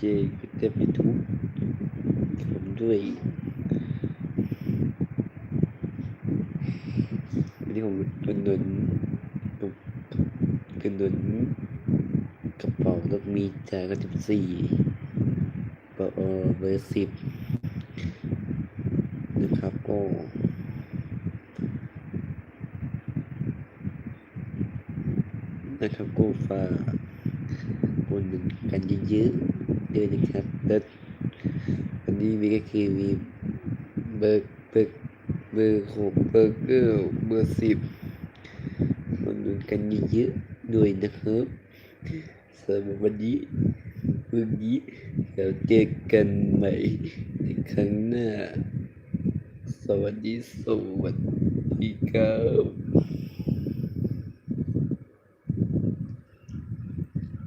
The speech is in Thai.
เจก็จะไปทุบผมด้วยวันนี้ผมอุดหนุนอุดหนุนกระเป๋ารถมีจากกระสิบสี่ปอเบอร์สิบนะครับก็นะครับก็ฝากคนหนึ่งกันเยอะๆ ด้วยนะครับ แล้ววันนี้มีก็คือมีเบอร์เบอร์เบอร์หกเบอร์เกอร์เบอร์สิบคนหนึ่งกันเยอะๆด้วยนะครับสำหรับวันนี้วันนี้เราเจอกันใหม่ในครั้งหน้าสวัสดีสวัสดีครับ